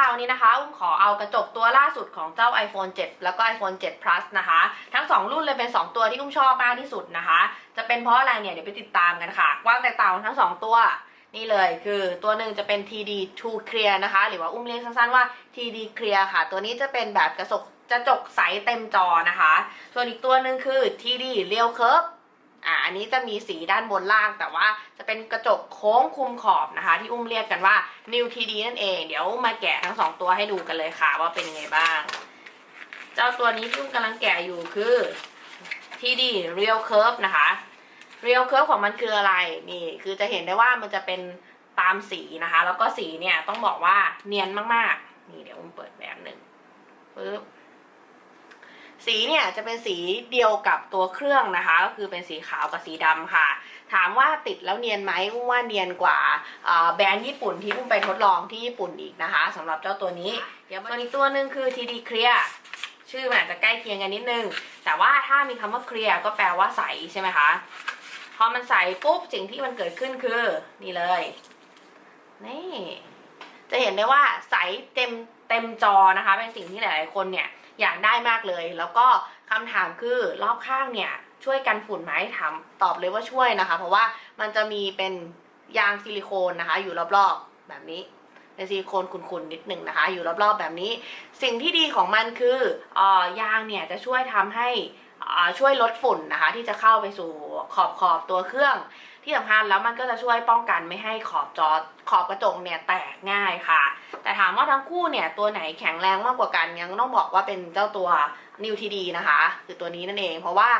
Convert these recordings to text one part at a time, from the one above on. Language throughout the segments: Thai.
ค่ะวันนี้นะคะอุ้มขอเอากระจกตัวล่าสุดของเจ้า iPhone 7 แล้วก็ iPhone 7 Plus นะคะ ทั้ง 2 รุ่นเลยเป็น 2 ตัวที่อุ้มชอบมากที่สุดนะคะ จะเป็นเพราะอะไรเนี่ย เดี๋ยวไปติดตามกันค่ะ ความแตกต่างของทั้ง 2 ตัวนี่เลยคือตัวหนึ่งจะเป็น TD True Clear นะคะ หรือว่าอุ้มเรียกสั้นๆว่า TD Clear ค่ะ ตัวนี้จะเป็นแบบกระจกกระจกใสเต็มจอนะคะ ส่วนอีกตัวหนึ่งคือ TD Real Curve อ่าอันนี้จะมีสีด้านบนล่าง แต่ว่าจะเป็นกระจกโค้งคุมขอบนะคะ ที่อุ้มเรียกกันว่า New TD นั่นเอง เดี๋ยวมาแกะทั้งสองตัวให้ดูกันเลยค่ะว่าเป็นยังไงบ้าง เจ้าตัวนี้ที่อุ้มกำลังแกะอยู่คือ TD Real Curve นะคะ Real Curve ของมันคืออะไรนี่คือจะเห็นได้ว่ามันจะเป็นตามสีนะคะ แล้วก็สีเนี่ยต้องบอกว่าเนียนมากๆนี่เดี๋ยวอุ้มเปิดแบบหนึ่งปึ๊บ สีเนี่ยจะเป็นสีเดียวกับตัวเครื่องนะคะ ก็คือเป็นสีขาวกับสีดำค่ะ ถามว่าติดแล้วเนียนไหมอุ้มว่าเนียนกว่าอ่าแบรนด์ญี่ปุ่นที่อุ้มไปทดลองที่ญี่ปุ่นอีกนะคะสำหรับเจ้าตัวนี้เดี๋ยวส่วนอีกตัวหนึ่งคือ TD Clear ชื่อมันอาจจะใกล้เคียงกันนิดนึง แต่ว่าถ้ามีคำว่า clear ก็แปลว่าใสใช่ไหมคะพอมันใสปุ๊บสิ่งที่มันเกิดขึ้นคือนี่เลยนี่จะเห็นได้ว่าใสเต็ม เต็มจอนะคะ เป็นสิ่งที่หลายๆคนเนี่ยอยากได้มากเลย แล้วก็คำถามคือรอบข้างเนี่ยช่วยกันฝุ่นไหมถามตอบเลยว่าช่วยนะคะ เพราะว่ามันจะมีเป็นยางซิลิโคนนะคะ อยู่รอบๆแบบนี้เป็นซิลิโคนขุ่นๆนิดหนึ่งนะคะ อยู่รอบๆแบบนี้ สิ่งที่ดีของมันคือออยางเนี่ยจะช่วยทำให้ ช่วยลดฝุ่นนะคะ ที่จะเข้าไปสู่ขอบขอบตัวเครื่อง ที่สำคัญแล้วมันก็จะช่วยป้องกันไม่ให้ขอบจอขอบกระจกเนี่ยแตกง่ายค่ะ แต่ถามว่าทั้งคู่เนี่ยตัวไหนแข็งแรงมากกว่ากันยังต้องบอกว่าเป็นเจ้าตัว New TD นะคะ คือตัวนี้นั่นเอง เพราะว่า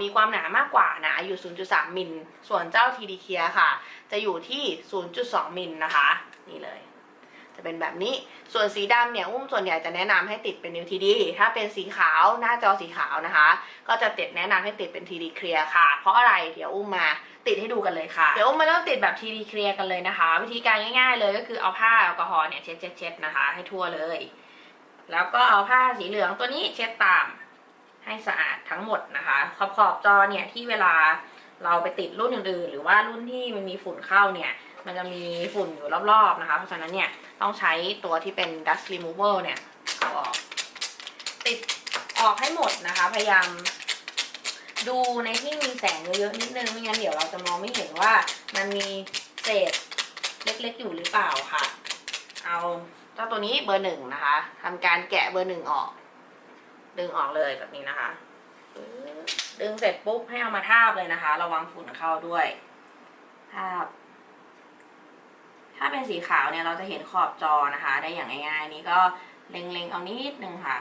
มีความหนามากกว่านาอยู่ 0.3 มิล ส่วนเจ้า TD Clear ค่ะ จะอยู่ที่ 0.2 มิลนะคะ นี่เลย จะเป็นแบบนี้ ส่วนสีดำเนี่ยอุ้มส่วนใหญ่จะแนะนำให้ติดเป็น New TD ถ้าเป็นสีขาวหน้าจอสีขาวนะคะ ก็จะติดแนะนำให้ติดเป็น TD Clear ค่ะ เพราะอะไรเดี๋ยวอุ้มมาติดให้ดูกันเลยค่ะ เดี๋ยวอุ้มมาเริ่มติดแบบ TD Clear กันเลยนะคะ วิธีการง่ายๆเลยก็คือเอาผ้าแอลกอฮอล์เนี่ยเช็ดเช็ดเช็ดนะคะ ให้ทั่วเลย แล้วก็เอาผ้าสีเหลืองตัวนี้เช็ดตามให้สะอาดทั้งหมดนะคะ ขอบขอบจอเนี่ยที่เวลาเราไปติดรุ่นอื่นๆ หรือว่ารุ่นที่มันมีฝุ่นเข้าเนี่ย มันจะมีฝุ่นอยู่รอบๆนะคะ เพราะฉะนั้นเนี่ยต้องใช้ตัวที่เป็น dust remover เนี่ยเอาออกติดออกให้หมดนะคะ พยายามดูในที่มีแสงเยอะๆนิดนึงไม่งั้นเดี๋ยวเราจะมองไม่เห็นว่ามันมีเศษเล็กๆอยู่หรือเปล่าค่ะ เอาเจ้าตัวนี้เบอร์หนึ่งนะคะทำการแกะเบอร์หนึ่งออก ดึงออกเลยแบบนี้นะคะ ดึงเสร็จปุ๊บให้เอามาทาบเลยนะคะ ระวังฝุ่นเข้าด้วยทาบ ถ้าเป็นสีขาวเนี่ยเราจะเห็นขอบจอนะคะ ได้อย่างง่ายๆ นี้ก็เล็งๆเอานิดนึงค่ะ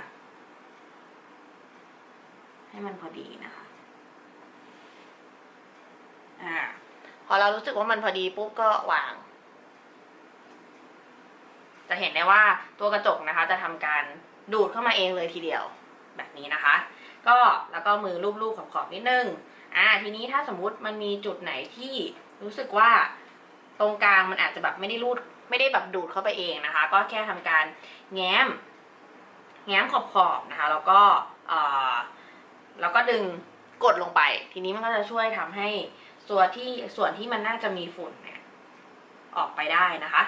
ให้มันพอดีนะคะอ่าพอเรารู้สึกว่ามันพอดีปุ๊บก็วาง จะเห็นได้ว่าตัวกระจกนะคะ จะทำการดูดเข้ามาเองเลยทีเดียว แบบนี้นะคะ ก็แล้วก็มือลูบๆขอบๆนิดนึงอ่าทีนี้ถ้าสมมุติมันมีจุดไหนที่รู้สึกว่า ตรงกลางมันอาจจะแบบไม่ได้รูดไม่ได้แบบดูดเข้าไปเองนะคะ ก็แค่ทำการแง้ม แง้มขอบๆนะคะ แล้วก็เออแล้วก็ดึงกดลงไป ทีนี้มันก็จะช่วยทำให้ส่วนที่ส่วนที่มันน่าจะมีฝุ่นเนี่ยออกไปได้นะคะ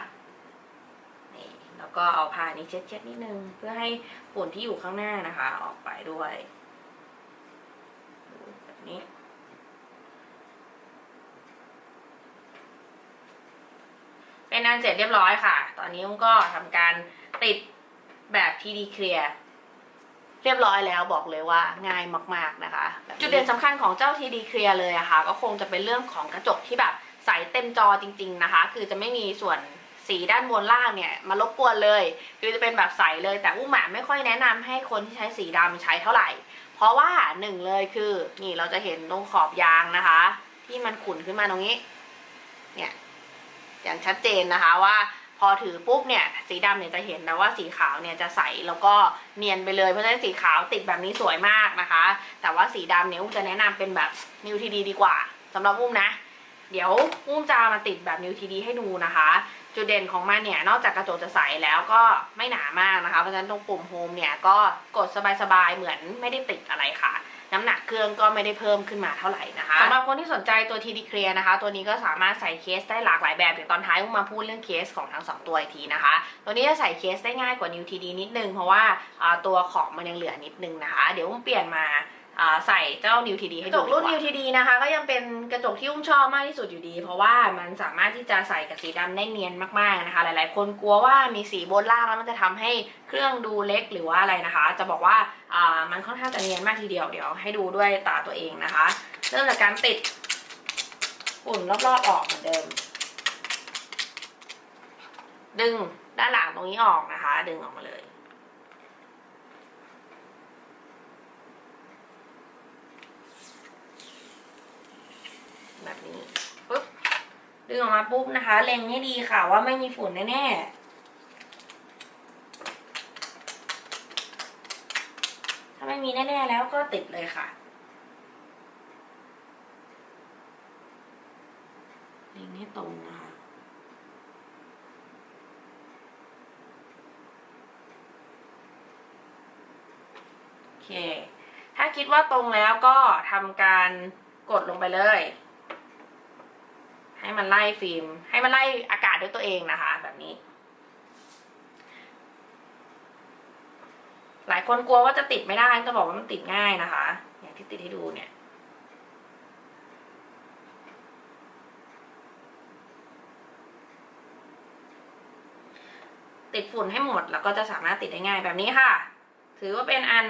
นี่แล้วก็เอาผ้านี้เช็ดๆนิดนึง เพื่อให้ฝุ่นที่อยู่ข้างหน้านะคะ ออกไปด้วยแบบนี้ เป็ นอันเสร็จเรียบร้อยค่ะ ตอนนี้อุ้มก็ทำการติดแบบ TD Clear เรียบร้อยแล้วบอกเลยว่าง่ายมาก ๆนะคะแบบจุดเด่นสำคัญของเจ้า TD Clear เลยอะค่ะ ก็คงจะเป็นเรื่องของกระจกที่แบบใสเต็มจอจริง ๆนะคะ คือจะไม่มีส่วนสีด้านบนล่างเนี่ยมารบกวนเลย คือจะเป็นแบบใสเลยแต่อุ้มอะไม่ค่อยแนะนำให้คนที่ใช้สีดำใช้เท่าไหร่ เพราะว่าหนึ่งเลยคือ นี่เราจะเห็นตรงขอบยางนะคะ ที่มันขุ่นขึ้นมาตรงนี้ เนี่ย อย่างชัดเจนนะคะว่าพอถือปุ๊บเนี่ยสีดำเนี่ยจะเห็นนะว่าสีขาวเนี่ยจะใสแล้วก็เนียนไปเลยเพราะฉะนั้นสีขาวติดแบบนี้สวยมากนะคะ แต่ว่าสีดำเนี่ยอุ้มจะแนะนำเป็นแบบนิวทีดีดีกว่าสำหรับอุ้มนะ เดี๋ยวอุ้มจะมาติดแบบนิวทีดีให้ดูนะคะ จุดเด่นของมันเนี่ยนอกจากกระจกจะใสแล้วก็ไม่หนามากนะคะเพราะฉะนั้นตรงปุ่มโฮมเนี่ยก็กดสบายๆเหมือนไม่ได้ติดอะไรค่ะ น้ำหนักเครื่องก็ไม่ได้เพิ่มขึ้นมาเท่าไหร่นะคะสำหรับคนที่สนใจตัวทีดีเคลียร์นะคะ ตัวนี้ก็สามารถใส่เคสได้หลากหลายแบบเดี๋ยวตอนท้ายอุ้มมาพูดเรื่องเคสของทั้งสองตัวอีกทีนะคะ ตัวนี้จะใส่เคสได้ง่ายกว่ายูทีดีนิดนึงเพราะว่าอ่าตัวของมันยังเหลือนิดนึงนะคะ เดี๋ยวอุ้มเปลี่ยนมา อ่าใส่เจ้า New TD ให้ดูกระจกรุ่น New TD นะคะ ก็ยังเป็นกระจกที่อุ้มชอบมากที่สุดอยู่ดี เพราะว่ามันสามารถที่จะใส่กับสีดำได้เนียนมากๆนะคะ หลายๆ คนกลัวว่ามีสีบนล่างแล้วมันจะทำให้เครื่องดูเล็กหรือว่าอะไรนะคะ จะบอกว่าอ่ามันค่อนข้างจะเนียนมากทีเดียวเดี๋ยวให้ดูด้วยตาตัวเองนะคะ เริ่มจากการติดฝุ่นรอบๆออกเหมือนเดิม ดึงด้านหลังตรงนี้ออกนะคะ ดึงออกมาเลย แบบนี้ปุ๊บดึงออกมาปุ๊บนะคะเล็งให้ดีค่ะว่าไม่มีฝุ่นแน่ๆถ้าไม่มีแน่ๆแล้วก็ติดเลยค่ะเล็งให้ตรงนะคะโอเค ถ้าคิดว่าตรงแล้วก็ทำการกดลงไปเลย ให้มันไล่ฟิล์ม ให้มันไล่อากาศด้วยตัวเองนะคะ แบบนี้ หลายคนกลัวว่าจะติดไม่ได้จะบอกว่ามันติดง่ายนะคะ อย่างที่ติดให้ดูเนี่ยติดฝุ่นให้หมดแล้วก็จะสามารถติดได้ง่ายแบบนี้ค่ะ ถือว่าเป็นอัน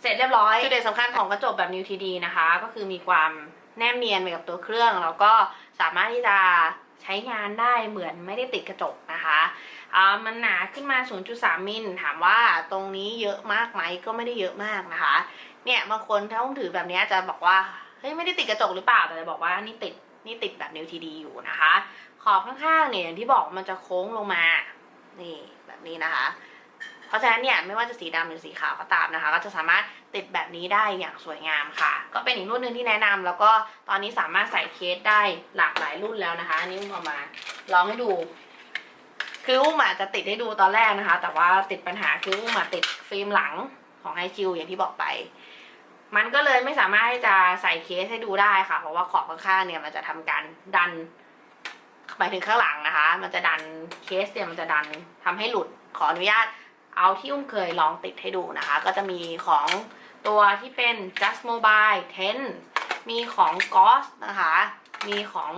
เสร็จเรียบร้อย จุดเด่นสำคัญของกระจกแบบ New TD นะคะ ก็คือมีความ แนบเนียนไปกับตัวเครื่อง แล้วก็สามารถที่จะใช้งานได้เหมือนไม่ได้ติดกระจกนะคะอ่ามันหนาขึ้นมา 0.3 มิล ถามว่าตรงนี้เยอะมากไหมก็ไม่ได้เยอะมากนะคะ เนี่ยบางคนถ้าต้องถือแบบนี้จะบอกว่า เฮ้ยไม่ได้ติดกระจกหรือเปล่า แต่จะบอกว่านี่ติดนี่ติดแบบ New TD อยู่นะคะ ขอบข้างๆเนี่ยอย่างที่บอกมันจะโค้งลงมา นี่แบบนี้นะคะ เพราะฉะนั้นเนี่ยไม่ว่าจะสีดำหรือสีขาวก็ตามนะคะ ก็จะสามารถ ติดแบบนี้ได้อย่างสวยงามค่ะ ก็เป็นอีกรุ่นหนึ่งที่แนะนำแล้วก็ตอนนี้สามารถใส่เคสได้หลากหลายรุ่นแล้วนะคะ อันนี้อุ้มเอามาลองให้ดู คืออุ้มอาจจะติดให้ดูตอนแรกนะคะ แต่ว่าติดปัญหาคืออุ้มมาติดฟิล์มหลังของไอคิวอย่างที่บอกไป มันก็เลยไม่สามารถที่จะใส่เคสให้ดูได้ค่ะ เพราะว่าขอบข้างๆเนี่ยมันจะทำการดันไปถึงข้างหลังนะคะ มันจะดันเคสเนี่ยมันจะดันทำให้หลุดขออนุญาตเอาที่อุ้มเคยลองติดให้ดูนะคะ ก็จะมีของ ตัวที่เป็น just mobile 10 มีของ gauss นะคะ มีของ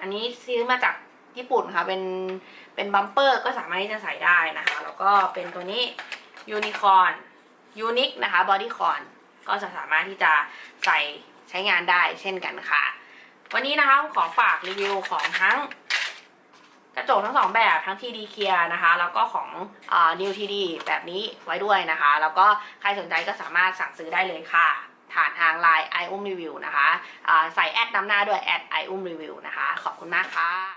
อันนี้ซื้อมาจากญี่ปุ่นค่ะ เป็น เป็นบัมเปอร์ก็สามารถที่จะใส่ได้นะคะ แล้วก็เป็นตัวนี้ unicorn unique นะคะ bodycon ก็จะสามารถที่จะใส่ใช้งานได้เช่นกันค่ะ วันนี้นะคะ ของฝากรีวิวของทั้ง กระจกทั้งสองแบบทั้ง TD Clear นะคะ แล้วก็ของอ่า New TD แบบนี้ไว้ด้วยนะคะ แล้วก็ใครสนใจก็สามารถสั่งซื้อได้เลยค่ะผ่านทาง Line i u m Review นะคะใส่แอดนำหน้าด้วยแอด i u m Review นะคะ ขอบคุณมากค่ะ